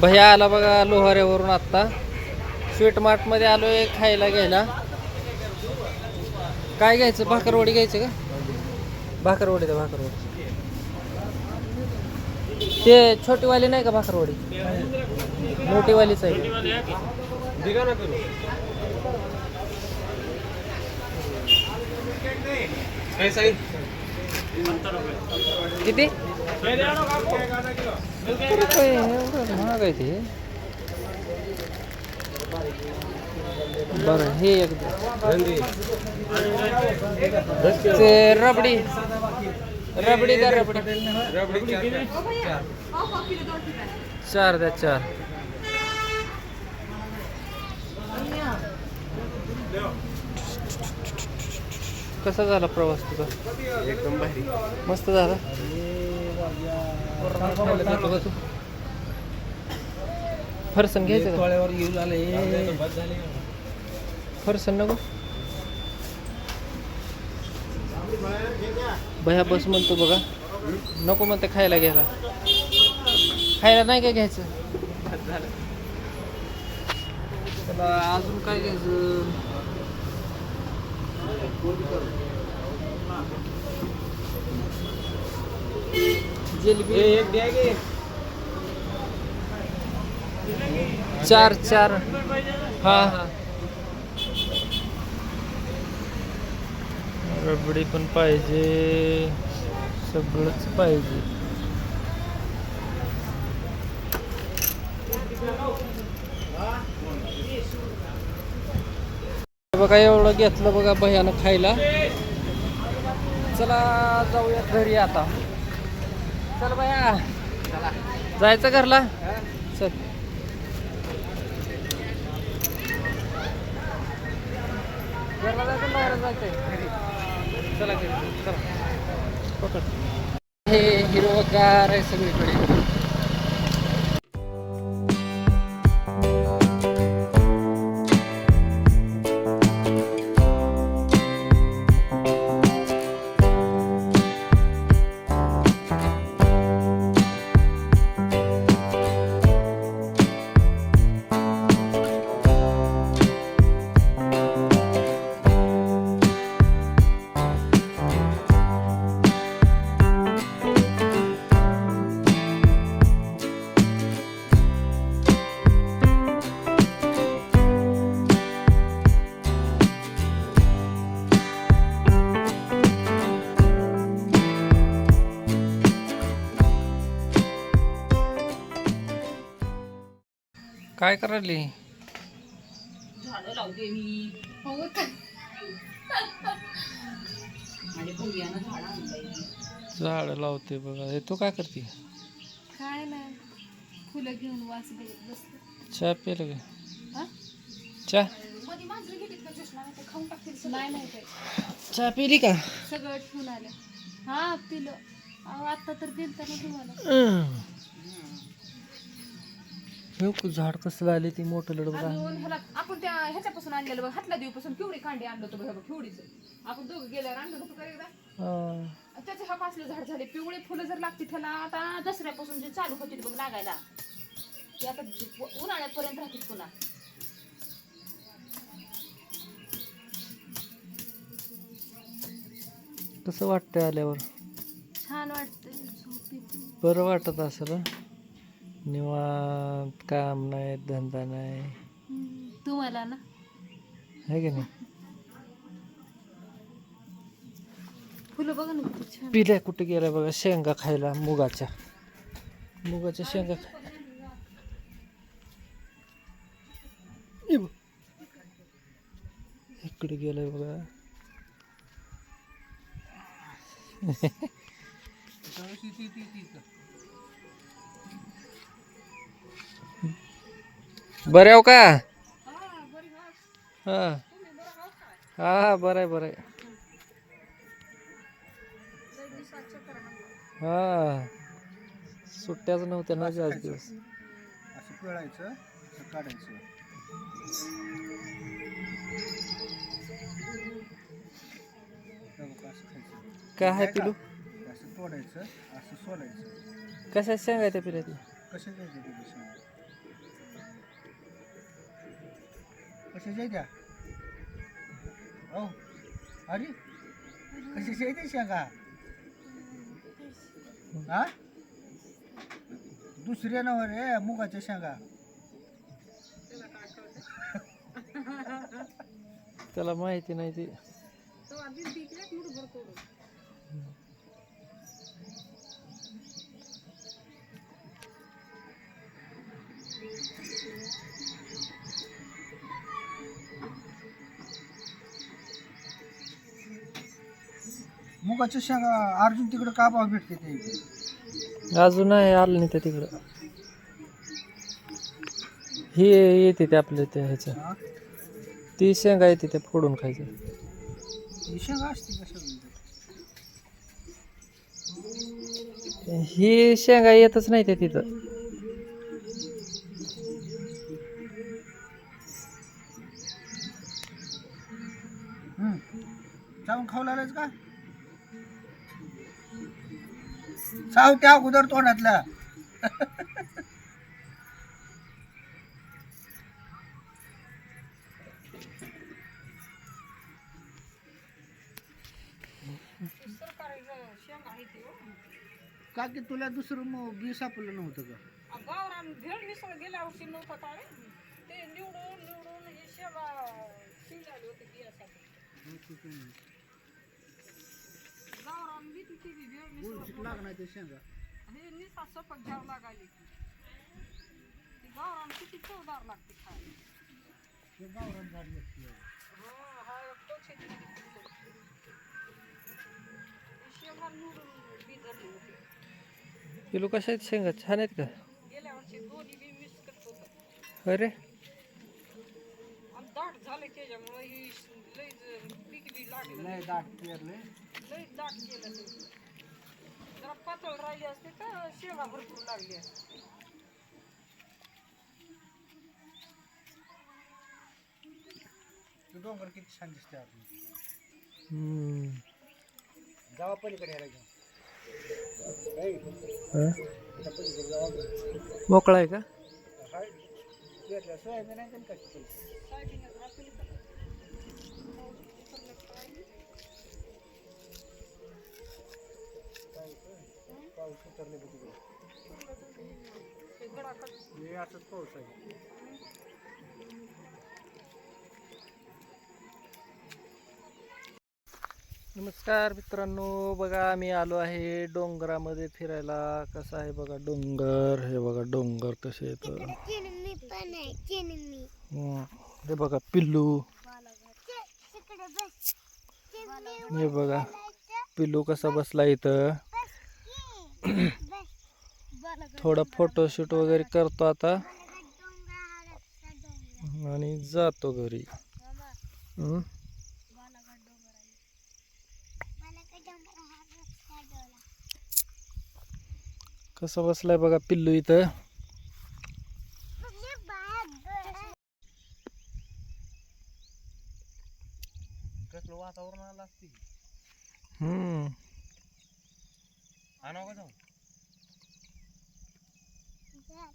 भैया आला बघा लोहाऱ्यावरून आत्ता. स्वीट मार्टमध्ये आलो आहे खायला घ्यायला. काय घ्यायचं? भाकरवडी घ्यायचं का? भाकरवडी तर भाकरवडी. ते छोटीवाली नाही का भाकरवडी? मोठीवालीच आहे. किती? रुपये एवढं महाग आहे ते बरं हे एक ते रबडी रबडी द्या रबडी चार द्या चार कसा झाला प्रवास तुझा? एकदम भारी. मस्त झाला? फरसन घ्यायचं का? तोळ्यावर येऊ आले फरसन नको. भया बस म्हणतो बघा. नको म्हणते खायला घ्यायला. खायला नाही काय घ्यायचं? अजून काय घ्यायचं? जिलेबी एक द्या गे चार चार. हा हा. रबडी पण पाहिजे. सगळंच पाहिजे. बघा एवढं घेतलं बघा भयानं खायला. चला जाऊया घरी आता. चल भया जायचं घरला? चल. घरला जायचं बाहेर जायचंय. चला चला. पकड. हे हिरवगार आहे सगळीकडे. काय करायली? झाडं लावते मी. आणि भुंग्यानं झाडं आणलंय. झाड लावते बघा. हे तू काय करते? काय नाही. फुलं घेऊन वास बघत बसते. चहा पिलं का हा? चहा? मध्ये मांजरं घेतलीत का चष्मा? नाही तर खाऊन टाकतील सगळं. नाही नाही काय चहा पिली का? सगळं ठेवून आलं. हा पिलं. अहो आता तर दिलता ना तुम्हाला. हे. खूप झाड कसं झाले ती मोठं ह्याला आपण त्या ह्याच्यापासून आणलेलं बघ हातला देऊपासून केवढी कांडी आणलं होतं बघ केवढीच आपण दोघं गेल्यावर आणलं होतं का एकदा? त्याचे हा असले झाड झाले पिवळे फुलं जर लागतील त्याला आता दसऱ्यापासून जे चालू होतील बघ लागायला. ते आता उन्हाळ्यापर्यंत राहतील पुन्हा. कसं वाटतंय आल्यावर? छान वाटतंय झोप येते. बरं वाटत असेल हं? निवांत काम नाही धंदा नाही. तुम्हाला ना? आहे की नाही? फुलं बघा ना किती छान. पिल्या कुठे गेल्या बघा शेंगा खायला मुगाच्या. मुगाच्या शेंगा खायला ये बघ. इकडे गेलाय बघा. बरे हो का? हा. हा. बरं आहे बरं आहे. हा. सुट्ट्याच नव्हत्या ना आज दिवस. असं पिळायचं काढायचं. हे. काय आहे पिलू? असं तोडायचं असं कशा ती कसे घ्यायचे ते सांग कशाच्या द्या हो अरे कशाच्या येते शेंगा हा दुसऱ्या नव रे मुगाच्या शेंगा त्याला माहिती नाही ती मुगाच्या शेंगा अर्जुन तिकडे का भाव भेटते ते? अजून नाही आलं नाही त्या तिकडं हे येते ते आपल्या त्या ह्याचं? ती शेंगा येते ते फोडून खायचं ही शेंगा असते का सगळी ही शेंगा येतच नाही त्या तिथं. चावून खाऊ लागलाच का चाव त्या अगोदर तोंडातल्या का की तुला दुसरं मग बी सापडलं नव्हतं का गावरान भेळ मिसळ गेल्या वर्षी नव्हता का रे? ते निवडून निवडून हे शेवा शिवलेले होते बियासाठी बी भेळ मिसळ बुरशीत लागणार ते शेंगा. हे निसा सपक घ्यावं लागायली ती. गावरान किती चवदार लागते खायला. ते गावरान झाड नसते. हो हा एक तोच आहे ती. ही शेंगा निवडून बी धरली होती किलो कशा आहेत शेंगा छान आहेत का? गेल्या वर्षी दोन्ही बी मिस करत होतं. अरे! आणि दाट झाले त्याच्यामुळे ही लय पीक बी लागलं. लय दाट पेरले लय दाट केलं ते जरा पातळ राहिली असते तर शेंगा भरपूर लागली असते डोंगर किती छान दिसते आपण हम्म. जावा पलीकडे यायला घेऊन हा? मोकळा आहे का सोयाबीन आहे का? बघ हे असंच पाऊस आहे नमस्कार मित्रांनो बघा आम्ही आलो आहे डोंगरामध्ये फिरायला. कसा आहे बघा डोंगर? हे बघा डोंगर कसे. हे बघा पिल्लू. हे बघा पिल्लू कसा बसला इथं. थोडा फोटोशूट वगैरे करतो आता. आणि जातो घरी. कसा बसलाय बघा पिल्लू इथं? वातावरण आलं हम्म. आणावं का जाऊ जा, कितीला?